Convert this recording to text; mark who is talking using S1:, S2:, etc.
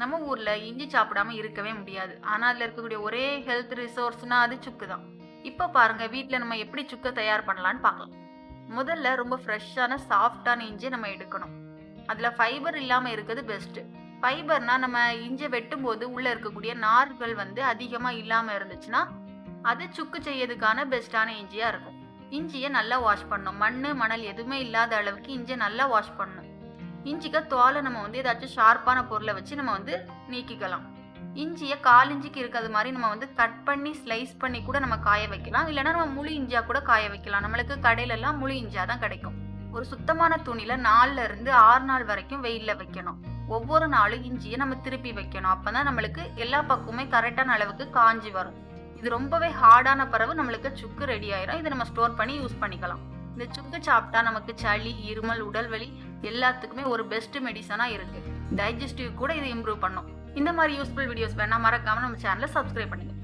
S1: நம்ம ஊரில் இஞ்சி சாப்பிடாம இருக்கவே முடியாது. ஆனால் அதில் இருக்கக்கூடிய ஒரே ஹெல்த் ரிசோர்ஸ்னால் அது சுக்கு தான் இப்போ பாருங்கள் வீட்டில் நம்ம எப்படி சுக்கை தயார் பண்ணலான்னு பார்க்கலாம் முதல்ல ரொம்ப ஃப்ரெஷ்ஷான சாஃப்டான இஞ்சி நம்ம எடுக்கணும். அதில் ஃபைபர் இல்லாமல் இருக்கிறது பெஸ்ட்டு ஃபைபர்னால் நம்ம இஞ்சி வெட்டும் போது உள்ளே இருக்கக்கூடிய நார்கள் வந்து அதிகமாக இல்லாமல் இருந்துச்சுன்னா அது சுக்கு செய்யறதுக்கான பெஸ்ட்டான இஞ்சியாக இருக்கும். இஞ்சியை நல்லா வாஷ் பண்ணணும். மண் மணல் எதுவுமே இல்லாத அளவுக்கு இஞ்சியை நல்லா வாஷ் பண்ணணும். இஞ்சிக்கு தோலை நம்ம வந்து ஏதாச்சும் ஷார்ப்பான பொருளை வச்சு நம்ம வந்து நீக்கிக்கலாம். இஞ்சியை கால் இஞ்சிக்கு இருக்கிறது மாதிரி நம்ம வந்து கட் பண்ணி ஸ்லைஸ் பண்ணி கூட நம்ம காய வைக்கலாம். இல்லைன்னா நம்ம முழு இஞ்சியாக கூட காய வைக்கலாம். நம்மளுக்கு கடையிலலாம் முழு இஞ்சியாக தான் கிடைக்கும். ஒரு சுத்தமான துணியில நாலுல இருந்து ஆறு நாள் வரைக்கும் வெயில்ல வைக்கணும். ஒவ்வொரு நாளும் இஞ்சியை நம்ம திருப்பி வைக்கணும். அப்பதான் நம்மளுக்கு எல்லா பக்கமுமே கரெக்டான அளவுக்கு காஞ்சி வரும். இது ரொம்பவே ஹார்டான பிறகு நம்மளுக்கு சுக்கு ரெடி ஆயிரும். இதை நம்ம ஸ்டோர் பண்ணி யூஸ் பண்ணிக்கலாம். இந்த சுக்கு சாப்பிட்டா நமக்கு சளி இருமல் உடல் வலி எல்லாத்துக்குமே ஒரு பெஸ்ட் மெடிசனாக இருக்குது டைஜஸ்டிவ் கூட இது இம்ப்ரூவ் பண்ணும். இந்த மாதிரி யூஸ்ஃபுல் வீடியோஸ் வேணால் மறக்காமல் நம்ம சேனலை சப்ஸ்கிரைப் பண்ணுங்கள்